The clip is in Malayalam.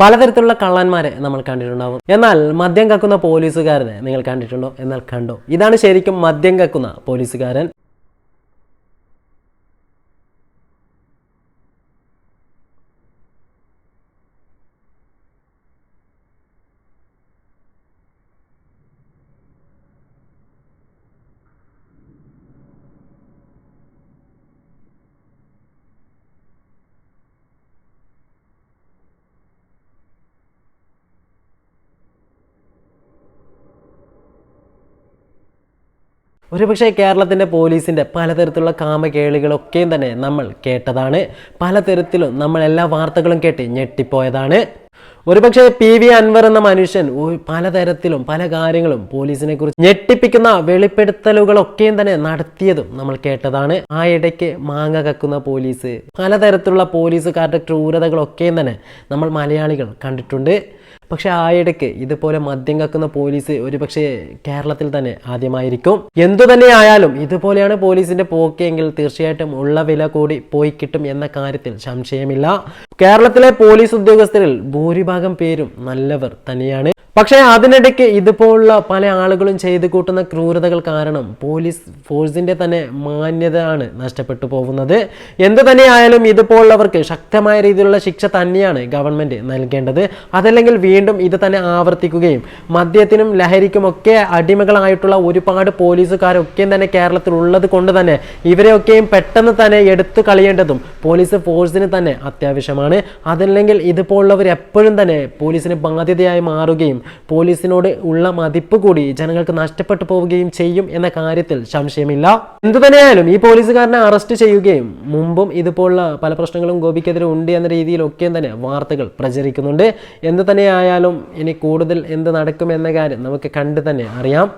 പലതരത്തിലുള്ള കള്ളന്മാരെ നമ്മൾ കണ്ടിട്ടുണ്ടാവും. എന്നാൽ മദ്യം കക്കുന്ന പോലീസുകാരനെ നിങ്ങൾ കണ്ടിട്ടുണ്ടോ? എന്നാൽ കണ്ടോ. ഇതാണ് ശരിക്കും മദ്യം കക്കുന്ന പോലീസുകാരൻ. ഒരുപക്ഷെ കേരളത്തിന്റെ പോലീസിന്റെ പലതരത്തിലുള്ള കാമകേളികളൊക്കെയും തന്നെ നമ്മൾ കേട്ടതാണ്. പലതരത്തിലും നമ്മൾ എല്ലാ വാർത്തകളും കേട്ട് ഞെട്ടിപ്പോയതാണ്. ഒരുപക്ഷെ പി വി അൻവർ എന്ന മനുഷ്യൻ പലതരത്തിലും പല കാര്യങ്ങളും പോലീസിനെ കുറിച്ച് ഞെട്ടിപ്പിക്കുന്ന വെളിപ്പെടുത്തലുകളൊക്കെയും തന്നെ നടത്തിയതും നമ്മൾ കേട്ടതാണ്. ആ ഇടയ്ക്ക് മാങ്ങ കക്കുന്ന പോലീസ് പലതരത്തിലുള്ള പോലീസുകാരുടെ ക്രൂരതകളൊക്കെയും തന്നെ നമ്മൾ മലയാളികൾ കണ്ടിട്ടുണ്ട്. പക്ഷെ ആ ഇടയ്ക്ക് ഇതുപോലെ മദ്യം കക്കുന്ന പോലീസ് ഒരുപക്ഷെ കേരളത്തിൽ തന്നെ ആദ്യമായിരിക്കും. എന്തു തന്നെ ആയാലും ഇതുപോലെയാണ് പോലീസിന്റെ പോക്കെങ്കിൽ തീർച്ചയായിട്ടും ഉള്ള വില കൂടി പോയി കിട്ടും എന്ന കാര്യത്തിൽ സംശയമില്ല. കേരളത്തിലെ പോലീസ് ഉദ്യോഗസ്ഥരിൽ ഭൂരിഭാഗം പേരും നല്ലവർ തന്നെയാണ്. പക്ഷേ അതിനിടയ്ക്ക് ഇതുപോലുള്ള പല ആളുകളും ചെയ്തു കൂട്ടുന്ന ക്രൂരതകൾ കാരണം പോലീസ് ഫോഴ്സിന്റെ തന്നെ മാന്യതയാണ് നഷ്ടപ്പെട്ടു പോകുന്നത്. എന്തു തന്നെയായാലും ഇതുപോലുള്ളവർക്ക് ശക്തമായ രീതിയിലുള്ള ശിക്ഷ തന്നെയാണ് ഗവൺമെന്റ് നൽകേണ്ടത്. അതല്ലെങ്കിൽ വീണ്ടും ഇത് തന്നെ ആവർത്തിക്കുകയും മദ്യത്തിനും ലഹരിക്കുമൊക്കെ അടിമകളായിട്ടുള്ള ഒരുപാട് പോലീസുകാരൊക്കെയും തന്നെ കേരളത്തിൽ ഉള്ളത് കൊണ്ട് തന്നെ ഇവരെയൊക്കെയും പെട്ടെന്ന് തന്നെ എടുത്തു കളയേണ്ടതും പോലീസ് ഫോഴ്സിന് തന്നെ അത്യാവശ്യമാണ്. അതല്ലെങ്കിൽ ഇതുപോലുള്ളവർ എപ്പോഴും തന്നെ പോലീസിന് ബാധ്യതയായി മാറുകയും പോലീസിനോട് ഉള്ള മതിപ്പ് കൂടി ജനങ്ങൾക്ക് നഷ്ടപ്പെട്ടു പോവുകയും ചെയ്യും എന്ന കാര്യത്തിൽ സംശയമില്ല. എന്തു തന്നെയായാലും ഈ പോലീസുകാരനെ അറസ്റ്റ് ചെയ്യുകയും മുമ്പും ഇതുപോലുള്ള പല പ്രശ്നങ്ങളും ഗോപിക്കെതിരെ ഉണ്ട് എന്ന രീതിയിലൊക്കെയും തന്നെ വാർത്തകൾ പ്രചരിക്കുന്നുണ്ട്. എന്തു തന്നെയായാലും ഇനി കൂടുതൽ എന്ത് നടക്കുമെന്ന കാര്യം നമുക്ക് കണ്ടു തന്നെ അറിയാം.